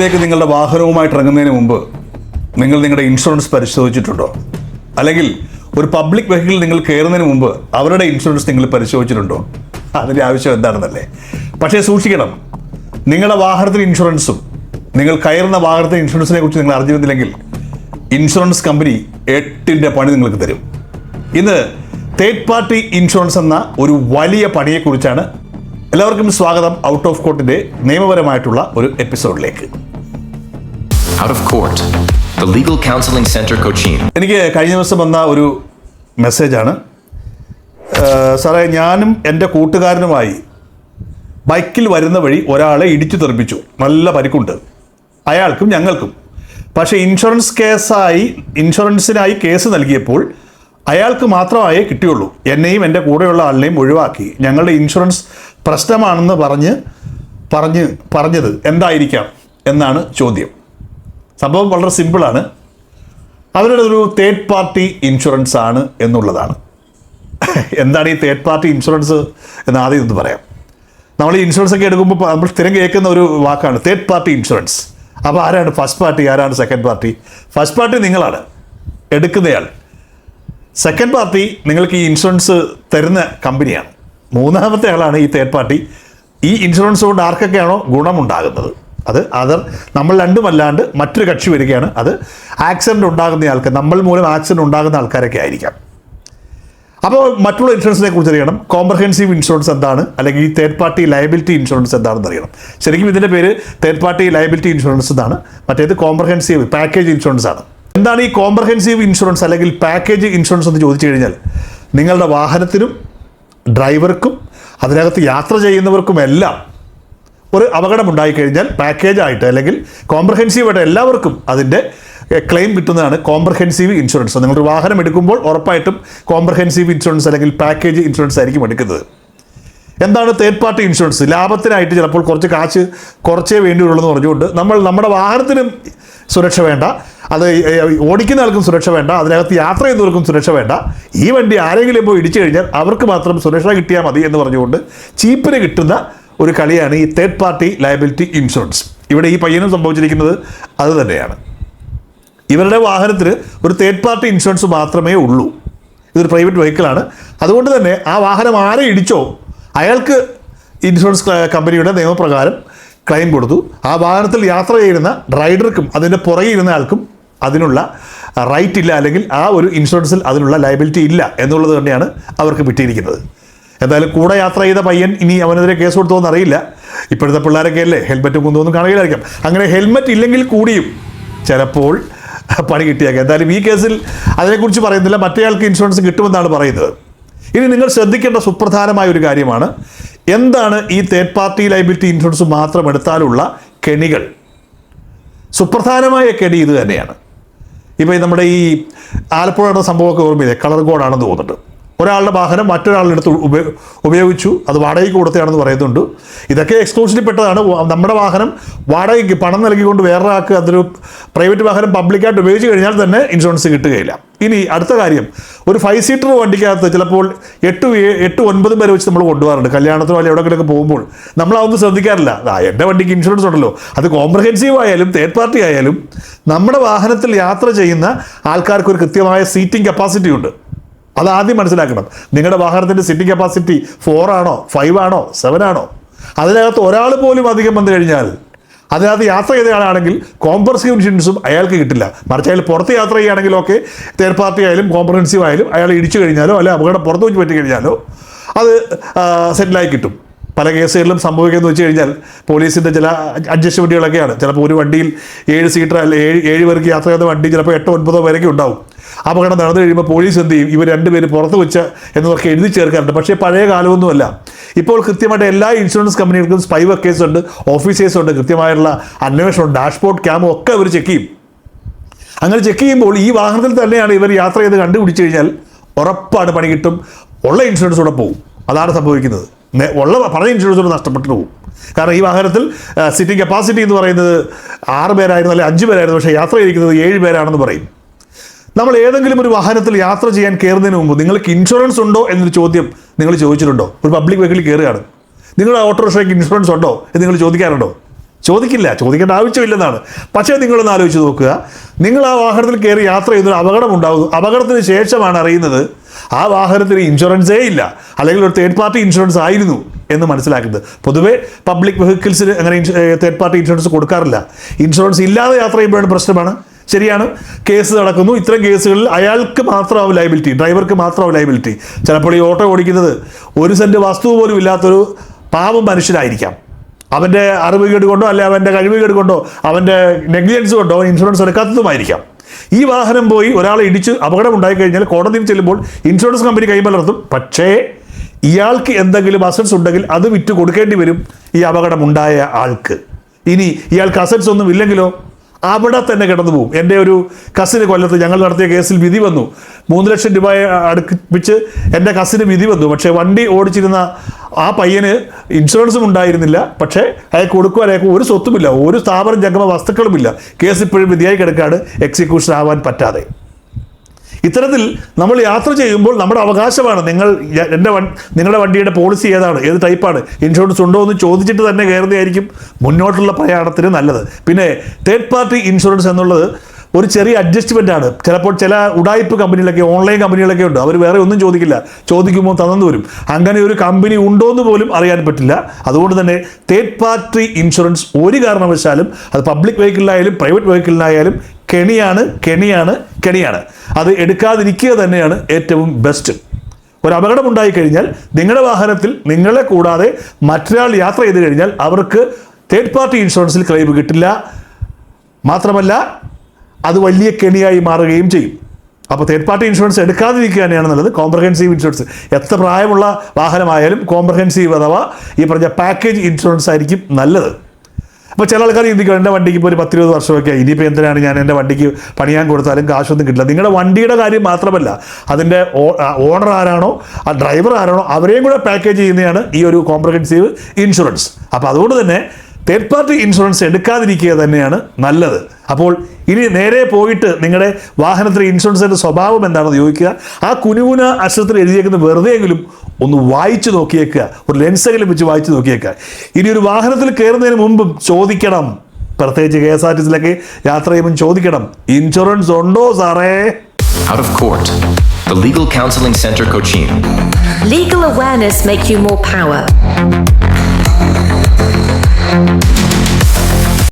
റോഡിലേക്ക് നിങ്ങളുടെ വാഹനവുമായിട്ട് ഇറങ്ങുന്നതിന് മുമ്പ് നിങ്ങൾ നിങ്ങളുടെ ഇൻഷുറൻസ് പരിശോധിച്ചിട്ടുണ്ടോ? അല്ലെങ്കിൽ ഒരു പബ്ലിക് വെഹിക്കിൾ നിങ്ങൾ കയറുന്നതിന് മുമ്പ് അവരുടെ ഇൻഷുറൻസ് നിങ്ങൾ പരിശോധിച്ചിട്ടുണ്ടോ? അതിന്റെ ആവശ്യം എന്താണെന്നല്ലേ? പക്ഷേ സൂക്ഷിക്കണം നിങ്ങളുടെ വാഹനത്തിന് ഇൻഷുറൻസും നിങ്ങൾ കയറുന്ന വാഹനത്തിന് ഇൻഷുറൻസിനെ കുറിച്ച് നിങ്ങൾ അറിഞ്ഞിരുന്നില്ലെങ്കിൽ ഇൻഷുറൻസ് കമ്പനി എട്ടിന്റെ പണി നിങ്ങൾക്ക് തരും. ഇന്ന് തേർഡ് പാർട്ടി ഇൻഷുറൻസ് എന്ന ഒരു വലിയ പണിയെക്കുറിച്ചാണ് എല്ലാവർക്കും സ്വാഗതം ഔട്ട് ഓഫ് കോർട്ടിന്റെ നിയമപരമായിട്ടുള്ള ഒരു എപ്പിസോഡിലേക്ക്. Out of Court, the Legal Counseling Center Cochin. എനിക്ക് കഴിഞ്ഞ ദിവസം വന്ന ഒരു മെസ്സേജാണ്. സാറേ ഞാനും എന്റെ കൂട്ടുകാരനുമായി ബൈക്കിൽ വരുന്ന വഴി ഒരാളെ ഇടിച്ചു തെറിപ്പിച്ചു. നല്ല പരിക്കുണ്ട്. അയാൾക്കും ഞങ്ങൾക്കും. പക്ഷേ ഇൻഷുറൻസ് കേസായി ഇൻഷുറൻസിനായി കേസ് നൽകിയപ്പോൾ അയാൾക്ക് മാത്രമായേ കിട്ടിയുള്ളൂ. എന്നെയും എന്റെ കൂടെയുള്ള ആളിനെയും ഒഴിവാക്കി. ഞങ്ങളുടെ ഇൻഷുറൻസ് പ്രശ്നമാണെന്ന് പറഞ്ഞ് പറഞ്ഞ് പറഞ്ഞത് എന്തായിരിക്കാം എന്നാണ് ചോദ്യം. സംഭവം വളരെ സിമ്പിളാണ്. അവരുടെ ഒരു തേർഡ് പാർട്ടി ഇൻഷുറൻസ് ആണ് എന്നുള്ളതാണ്. എന്താണ് ഈ തേർഡ് പാർട്ടി ഇൻഷുറൻസ് എന്ന് ആദ്യം ഒന്ന് പറയാം. നമ്മൾ ഈ ഇൻഷുറൻസ് ഒക്കെ എടുക്കുമ്പോൾ നമ്മൾ സ്ഥിരം കേൾക്കുന്ന ഒരു വാക്കാണ് തേർഡ് പാർട്ടി ഇൻഷുറൻസ് അപ്പോൾ ആരാണ് ഫസ്റ്റ് പാർട്ടി ആരാണ് സെക്കൻഡ് പാർട്ടി ഫസ്റ്റ് പാർട്ടി നിങ്ങളാണ്. എടുക്കുന്നയാൾ. സെക്കൻഡ് പാർട്ടി നിങ്ങൾക്ക് ഈ ഇൻഷുറൻസ് തരുന്ന കമ്പനിയാണ്. മൂന്നാമത്തെ ആളാണ് ഈ തേർഡ് പാർട്ടി ഈ ഇൻഷുറൻസ് കൊണ്ട് ആർക്കൊക്കെയാണോ ഗുണമുണ്ടാകുന്നത്? അത് അതർ നമ്മൾ രണ്ടുമല്ലാണ്ട് മറ്റൊരു കക്ഷി വരികയാണ്. അത് ആക്സിഡന്റ് ഉണ്ടാകുന്ന ആൾക്ക് നമ്മൾ മൂലം ആക്സിഡന്റ് ഉണ്ടാകുന്ന ആൾക്കാരൊക്കെ ആയിരിക്കാം. അപ്പോൾ മറ്റുള്ള ഇൻഷുറൻസിനെ കുറിച്ച് അറിയണം. കോംപ്രഹെൻസീവ് ഇൻഷുറൻസ് എന്താണ്? അല്ലെങ്കിൽ ഈ തേർഡ് പാർട്ടി ലയബിലിറ്റി ഇൻഷുറൻസ് എന്താണെന്ന് അറിയണം. ശരിക്കും ഇതിന്റെ പേര് തേർഡ് പാർട്ടി ലയബിലിറ്റി ഇൻഷുറൻസ് എന്നാണ്. മറ്റേത് കോംപ്രഹെൻസീവ് പാക്കേജ് ഇൻഷുറൻസ് ആണ്. എന്താണ് ഈ കോംപ്രഹെൻസീവ് ഇൻഷുറൻസ് അല്ലെങ്കിൽ പാക്കേജ് ഇൻഷുറൻസ് എന്ന് ചോദിച്ചു കഴിഞ്ഞാൽ നിങ്ങളുടെ വാഹനത്തിനും ഡ്രൈവർക്കും അതിനകത്ത് യാത്ര ചെയ്യുന്നവർക്കുമെല്ലാം ഒരു അപകടം ഉണ്ടായിക്കഴിഞ്ഞാൽ പാക്കേജായിട്ട് അല്ലെങ്കിൽ കോംപ്രഹെൻസീവായിട്ട് എല്ലാവർക്കും അതിന്റെ ക്ലെയിം കിട്ടുന്നതാണ് കോംപ്രഹെൻസീവ് ഇൻഷുറൻസ് നിങ്ങളൊരു വാഹനം എടുക്കുമ്പോൾ ഉറപ്പായിട്ടും കോംപ്രഹെൻസീവ് ഇൻഷുറൻസ് അല്ലെങ്കിൽ പാക്കേജ് ഇൻഷുറൻസ് ആയിരിക്കും എടുക്കുന്നത്. എന്താണ് തേർഡ് പാർട്ടി ഇൻഷുറൻസ് ലാഭത്തിനായിട്ട് ചിലപ്പോൾ കുറച്ച് കാശ് കുറച്ചേ വേണ്ടിയുള്ളൂ എന്ന് പറഞ്ഞുകൊണ്ട് നമ്മൾ നമ്മുടെ വാഹനത്തിനും സുരക്ഷ വേണ്ട. അത് ഓടിക്കുന്ന ആൾക്കും സുരക്ഷ വേണ്ട. അതിനകത്ത് യാത്ര ചെയ്യുന്നവർക്കും സുരക്ഷ വേണ്ട. ഈ വണ്ടി ആരെങ്കിലും പോയി ഇടിച്ചു കഴിഞ്ഞാൽ അവർക്ക് മാത്രം സുരക്ഷ കിട്ടിയാൽ മതി എന്ന് പറഞ്ഞുകൊണ്ട് ചീപ്പിന് കിട്ടുന്ന ഒരു കളിയാണ് ഈ തേർഡ് പാർട്ടി ലയബിലിറ്റി ഇൻഷുറൻസ് ഇവിടെ ഈ പയ്യനും സംഭവിച്ചിരിക്കുന്നത് അത് തന്നെയാണ്. ഇവരുടെ വാഹനത്തിന് ഒരു തേർഡ് പാർട്ടി ഇൻഷുറൻസ് മാത്രമേ ഉള്ളൂ. ഇതൊരു പ്രൈവറ്റ് വെഹിക്കിളാണ് അതുകൊണ്ട് തന്നെ ആ വാഹനം ആരെ ഇടിച്ചോ അയാൾക്ക് ഇൻഷുറൻസ് കമ്പനിയുടെ നിയമപ്രകാരം ക്ലെയിം കൊടുത്തു. ആ വാഹനത്തിൽ യാത്ര ചെയ്യുന്ന റൈഡർക്കും അതിന്റെ പുറകെ ഇരുന്ന ആൾക്കും അതിനുള്ള റൈറ്റ് ഇല്ല. അല്ലെങ്കിൽ ആ ഒരു ഇൻഷുറൻസിൽ അതിനുള്ള ലയബിലിറ്റി ഇല്ല എന്നുള്ളത് തന്നെയാണ് അവർക്ക് കിട്ടിയിരിക്കുന്നത്. എന്തായാലും കൂടെ യാത്ര ചെയ്ത പയ്യൻ ഇനി അവനെതിരെ കേസ് കൊടുത്തോന്ന് അറിയില്ല. ഇപ്പോഴത്തെ പിള്ളേരൊക്കെ അല്ലേ ഹെൽമെറ്റും കുന്തോന്നും കാണുകയായിരിക്കാം. അങ്ങനെ ഹെൽമെറ്റ് ഇല്ലെങ്കിൽ കൂടിയും ചിലപ്പോൾ പണി കിട്ടിയേക്കാം. എന്തായാലും ഈ കേസിൽ അതിനെക്കുറിച്ച് പറയുന്നില്ല. മറ്റേയാൾക്ക് ഇൻഷുറൻസ് കിട്ടുമെന്നാണ് പറയുന്നത്. ഇനി നിങ്ങൾ ശ്രദ്ധിക്കേണ്ട സുപ്രധാനമായ ഒരു കാര്യമാണ്. എന്താണ് ഈ തേർഡ് പാർട്ടി ലൈബിലിറ്റി ഇൻഷുറൻസ് മാത്രം എടുത്താലുള്ള കെണികൾ? സുപ്രധാനമായ കെണി ഇത് തന്നെയാണ്. ഇപ്പോൾ നമ്മുടെ ഈ ആലപ്പുഴയുടെ സംഭവമൊക്കെ ഓർമ്മയില്ലേ? കളർ കോഡാണെന്ന് തോന്നുന്നുണ്ട്. ഒരാളുടെ വാഹനം മറ്റൊരാളുടെ അടുത്ത് ഉപ- ഉപയോഗിച്ചു. അത് വാടകയ്ക്ക് കൊടുത്തതാണെന്ന് പറയുന്നുണ്ട്. ഇതൊക്കെ എക്സ്ക്ലൂസീവ് പെട്ടതാണ്. നമ്മുടെ വാഹനം വാടകയ്ക്ക് പണം നൽകിക്കൊണ്ട് വേറൊരാൾക്ക് അതൊരു പ്രൈവറ്റ് വാഹനം പബ്ലിക്കായിട്ട് ഉപയോഗിച്ച് കഴിഞ്ഞാൽ തന്നെ ഇൻഷുറൻസ് കിട്ടുകയില്ല. ഇനി അടുത്ത കാര്യം. ഒരു ഫൈവ് സീറ്റർ വണ്ടിക്കകത്ത് ചിലപ്പോൾ എട്ട് എട്ട് ഒൻപതും വരെ വെച്ച് നമ്മൾ കൊണ്ടുപോകാറുണ്ട്. കല്യാണത്തിനോ അല്ലെങ്കിൽ എവിടെയെങ്കിലും പോകുമ്പോൾ. നമ്മൾ അതൊന്നും ശ്രദ്ധിക്കാറില്ല. ആ എന്റെ വണ്ടിക്ക് ഇൻഷുറൻസ് ഉണ്ടല്ലോ. അത് കോംപ്രഹെൻസീവ് ആയാലും തേർഡ് പാർട്ടി ആയാലും നമ്മുടെ വാഹനത്തിൽ യാത്ര ചെയ്യുന്ന ആൾക്കാർക്ക് ഒരു കൃത്യമായ സീറ്റിംഗ് കപ്പാസിറ്റി ഉണ്ട്. അത് ആദ്യം മനസ്സിലാക്കണം. നിങ്ങളുടെ വാഹനത്തിന്റെ സിറ്റിംഗ് കപ്പാസിറ്റി ഫോർ ആണോ ഫൈവ് ആണോ സെവൻ ആണോ? അതിനകത്ത് ഒരാൾ പോലും അധികം വന്നു കഴിഞ്ഞാൽ അതിനകത്ത് യാത്ര ചെയ്ത ആളാണെങ്കിൽ കോംപ്രഹെൻസീവ് ഇൻഷുറൻസും അയാൾക്ക് കിട്ടില്ല. മറിച്ച് അയാൾ പുറത്ത് യാത്ര ചെയ്യുകയാണെങ്കിലൊക്കെ തേർഡ് പാർട്ടി ആയാലും കോംപ്രഹെൻസീവ് ആയാലും അയാൾ ഇടിച്ചു കഴിഞ്ഞാലോ അല്ലെ അപകടം പുറത്ത് വെച്ച് പറ്റി കഴിഞ്ഞാലോ അത് സെറ്റിലായി കിട്ടും. പല കേസുകളിലും സംഭവിക്കുന്നത് വെച്ച് കഴിഞ്ഞാൽ പോലീസിന്റെ ചില അഡ്ജസ്റ്റ്മെന്റുകളൊക്കെയാണ് ചിലപ്പോൾ ഒരു വണ്ടിയിൽ ഏഴ് സീറ്റർ അല്ല ഏഴ് ഏഴ് പേർക്ക് യാത്ര ചെയ്യുന്ന വണ്ടി ചിലപ്പോൾ എട്ടോ ഒൻപതോ പേരൊക്കെ ഉണ്ടാവും. അപകടം നടന്നു കഴിയുമ്പോൾ പോലീസ് എന്ത് ചെയ്യും? ഇവർ രണ്ടുപേര് പുറത്ത് വെച്ച് എന്നതൊക്കെ എഴുതി ചേർക്കാറുണ്ട്. പക്ഷേ പഴയ കാലമൊന്നുമല്ല. ഇപ്പോൾ കൃത്യമായിട്ട് എല്ലാ ഇൻഷുറൻസ് കമ്പനികൾക്കും സ്പൈ കേസുണ്ട് ഉണ്ട് ഓഫീസേഴ്സ് ഉണ്ട് കൃത്യമായിട്ടുള്ള അന്വേഷണം ഡാഷ്ബോർഡ് ക്യാമും ഒക്കെ അവർ ചെക്ക് ചെയ്യും. അങ്ങനെ ചെക്ക് ചെയ്യുമ്പോൾ ഈ വാഹനത്തിൽ തന്നെയാണ് ഇവർ യാത്ര ചെയ്ത് കണ്ടുപിടിച്ചു കഴിഞ്ഞാൽ ഉറപ്പാണ് പണി കിട്ടും ഉള്ള ഇൻഷുറൻസ് കൂടെ പോകും അതാണ് സംഭവിക്കുന്നത്. ഉള്ള പറഞ്ഞ ഇൻഷുറൻസ് നഷ്ടപ്പെട്ടു പോകും. കാരണം ഈ വാഹനത്തിൽ സിറ്റിംഗ് കപ്പാസിറ്റി എന്ന് പറയുന്നത് ആറ് പേരായിരുന്നു അല്ലെങ്കിൽ അഞ്ച് പേരായിരുന്നു പക്ഷേ യാത്ര ചെയ്തിരിക്കുന്നത് ഏഴ് പേരാണെന്ന് പറയും. നമ്മൾ ഏതെങ്കിലും ഒരു വാഹനത്തിൽ യാത്ര ചെയ്യാൻ കയറുന്നതിന് മുമ്പ് നിങ്ങൾക്ക് ഇൻഷുറൻസ് ഉണ്ടോ എന്നൊരു ചോദ്യം നിങ്ങൾ ചോദിച്ചിട്ടുണ്ടോ? ഒരു പബ്ലിക് വെഹിക്കിൾ കയറുകയാണ്. നിങ്ങളുടെ ഓട്ടോറിക്ഷയ്ക്ക് ഇൻഷുറൻസ് ഉണ്ടോ എന്ന് നിങ്ങൾ ചോദിക്കാറുണ്ടോ? ചോദിക്കില്ല. ചോദിക്കേണ്ട ആവശ്യമില്ലെന്നാണ്. പക്ഷേ നിങ്ങളൊന്ന് ആലോചിച്ച് നോക്കുക. നിങ്ങൾ ആ വാഹനത്തിൽ കയറി യാത്ര ചെയ്യുന്ന ഒരു അപകടം ഉണ്ടാകുന്നു അപകടത്തിന് ശേഷമാണ് അറിയുന്നത് ആ വാഹനത്തിന് ഇൻഷുറൻസേ ഇല്ല. അല്ലെങ്കിൽ ഒരു തേർഡ് പാർട്ടി ഇൻഷുറൻസ് ആയിരുന്നു എന്ന് മനസ്സിലാക്കുന്നത്. പൊതുവേ പബ്ലിക് വെഹിക്കിൾസിന് അങ്ങനെ തേർഡ് പാർട്ടി ഇൻഷുറൻസ് കൊടുക്കാറില്ല. ഇൻഷുറൻസ് ഇല്ലാതെ യാത്ര ചെയ്യുമ്പോഴാണ് പ്രശ്നമാണ്. ശരിയാണ്. കേസ് നടക്കുന്നു. ഇത്തരം കേസുകളിൽ അയാൾക്ക് മാത്രമാവും ലൈബിലിറ്റി ഡ്രൈവർക്ക് മാത്രമാവും ലൈബിലിറ്റി ചിലപ്പോൾ ഈ ഓട്ടോ ഓടിക്കുന്നത് ഒരു സെന്റ് വസ്തു പോലും ഇല്ലാത്തൊരു പാവം മനുഷ്യനായിരിക്കാം. അവന്റെ അറിവുകേട് കൊണ്ടോ അല്ലെ അവന്റെ കഴിവുകേട് കൊണ്ടോ അവന്റെ നെഗ്ലിജൻസ് കൊണ്ടോ ഇൻഷുറൻസ് എടുക്കാത്തതുമായിരിക്കാം. ഈ വാഹനം പോയി ഒരാളെ ഇടിച്ച് അപകടം ഉണ്ടായി കഴിഞ്ഞാൽ കോടതിയിൽ ചെല്ലുമ്പോൾ ഇൻഷുറൻസ് കമ്പനി കൈമലർത്തും. പക്ഷേ ഇയാൾക്ക് എന്തെങ്കിലും അസറ്റ്സ് ഉണ്ടെങ്കിൽ അത് വിറ്റ് കൊടുക്കേണ്ടി വരും ഈ അപകടം ഉണ്ടായ ആൾക്ക്. ഇനി ഇയാൾക്ക് അസറ്റ്സ് ഒന്നും ഇല്ലെങ്കിലോ? അവിടെ തന്നെ കിടന്നു പോകും എന്റെ ഒരു കസിന് കൊല്ലത്ത് ഞങ്ങൾ നടത്തിയ കേസിൽ വിധി വന്നു. മൂന്ന് ലക്ഷം രൂപ അടുപ്പിച്ച് എന്റെ കസിന് വിധി വന്നു. പക്ഷേ വണ്ടി ഓടിച്ചിരുന്ന ആ പയ്യന് ഇൻഷുറൻസും ഉണ്ടായിരുന്നില്ല. പക്ഷേ അയാൾക്ക് കൊടുക്കുവാൻ അയാൾക്ക് ഒരു സ്വത്തുമില്ല. ഒരു സ്ഥാപനം ജംഗമ വസ്തുക്കളുമില്ല. കേസ് ഇപ്പോഴും വിധിയായി കിടക്കാണ്. എക്സിക്യൂഷൻ ആവാൻ പറ്റാതെ. ഇത്തരത്തിൽ നമ്മൾ യാത്ര ചെയ്യുമ്പോൾ നമ്മുടെ അവകാശമാണ്. നിങ്ങൾ എന്റെ നിങ്ങളുടെ വണ്ടിയുടെ പോളിസി ഏതാണ്? ഏത് ടൈപ്പാണ് ഇൻഷുറൻസ് ഉണ്ടോ എന്ന് ചോദിച്ചിട്ട് തന്നെ കയറുന്നതായിരിക്കും മുന്നോട്ടുള്ള പ്രയാണത്തിന് നല്ലത്. പിന്നെ തേർഡ് പാർട്ടി ഇൻഷുറൻസ് എന്നുള്ളത് ഒരു ചെറിയ അഡ്ജസ്റ്റ്മെന്റ് ആണ്. ചിലപ്പോൾ ചില ഉടായ്പ കമ്പനികളൊക്കെ ഓൺലൈൻ കമ്പനികളൊക്കെ ഉണ്ട്. അവർ വേറെ ഒന്നും ചോദിക്കില്ല. ചോദിക്കുമ്പോൾ തന്നു വരും. അങ്ങനെ ഒരു കമ്പനി ഉണ്ടോ എന്ന് പോലും അറിയാൻ പറ്റില്ല. അതുകൊണ്ട് തന്നെ തേർഡ് പാർട്ടി ഇൻഷുറൻസ് ഒരു കാരണവശാലും അത് പബ്ലിക് വെഹിക്കിളിലായാലും പ്രൈവറ്റ് വെഹിക്കിളിനായാലും കെണിയാണ് കെണിയാണ് കെണിയാണ്. അത് എടുക്കാതിരിക്കുക തന്നെയാണ് ഏറ്റവും ബെസ്റ്റ് ഒരു അപകടം ഉണ്ടായി കഴിഞ്ഞാൽ നിങ്ങളുടെ വാഹനത്തിൽ നിങ്ങളെ കൂടാതെ മറ്റൊരാൾ യാത്ര ചെയ്ത് കഴിഞ്ഞാൽ അവർക്ക് തേർഡ് പാർട്ടി ഇൻഷുറൻസിൽ ക്ലെയിം കിട്ടില്ല. മാത്രമല്ല അത് വലിയ കെണിയായി മാറുകയും ചെയ്യും. അപ്പോൾ തേർഡ് പാർട്ടി ഇൻഷുറൻസ് എടുക്കാതിരിക്കുക തന്നെയാണ് നല്ലത്. കോംപ്രഹെൻസീവ് ഇൻഷുറൻസ് എത്ര പ്രായമുള്ള വാഹനമായാലും കോംപ്രഹെൻസീവ് അഥവാ ഈ പറഞ്ഞ പാക്കേജ് ഇൻഷുറൻസ് ആയിരിക്കും നല്ലത്. അപ്പോൾ ചില ആൾക്കാർ ചിന്തിക്കും എന്റെ വണ്ടിക്ക് ഇപ്പോൾ ഒരു പത്തിരുപത് വർഷമൊക്കെ. ഇനിയിപ്പോൾ എന്തിനാണ് ഞാൻ എന്റെ വണ്ടിക്ക് പണിയാൻ കൊടുത്താലും കാശൊന്നും കിട്ടില്ല നിങ്ങളുടെ വണ്ടിയുടെ കാര്യം മാത്രമല്ല അതിന്റെ ഓണർ ആരാണോ ആ ഡ്രൈവർ ആരാണോ അവരെയും കൂടെ പാക്കേജ് ചെയ്യുന്നതാണ് ഈ ഒരു കോംപ്രഹെൻസീവ് ഇൻഷുറൻസ് അപ്പോൾ അതുകൊണ്ട് തന്നെ തേർഡ് പാർട്ടി ഇൻഷുറൻസ് എടുക്കാതിരിക്കുക തന്നെയാണ് നല്ലത് അപ്പോൾ ഇനി നേരെ പോയിട്ട് നിങ്ങളുടെ വാഹനത്തിലെ ഇൻഷുറൻസിന്റെ സ്വഭാവം എന്താണെന്ന് ചോദിക്കുക ആ കുനുകുന അക്ഷരത്തിൽ എഴുതിയേക്കുന്ന വെറുതെയെങ്കിലും ഒന്ന് വായിച്ചു നോക്കിയേക്കുക ഒരു ലെൻസെങ്കിലും വെച്ച് വായിച്ചു നോക്കിയേക്കുക ഇനി ഒരു വാഹനത്തിൽ കയറുന്നതിന് മുമ്പും ചോദിക്കണം പ്രത്യേകിച്ച് കെ എസ് ആർ ടി സിയിലൊക്കെ യാത്ര ചെയ്യുമ്പോൾ ചോദിക്കണം ഇൻഷുറൻസ് ഉണ്ടോ സാറേ Out of court. The Legal Counseling Center Cochin. Legal awareness make you more power. Thank you.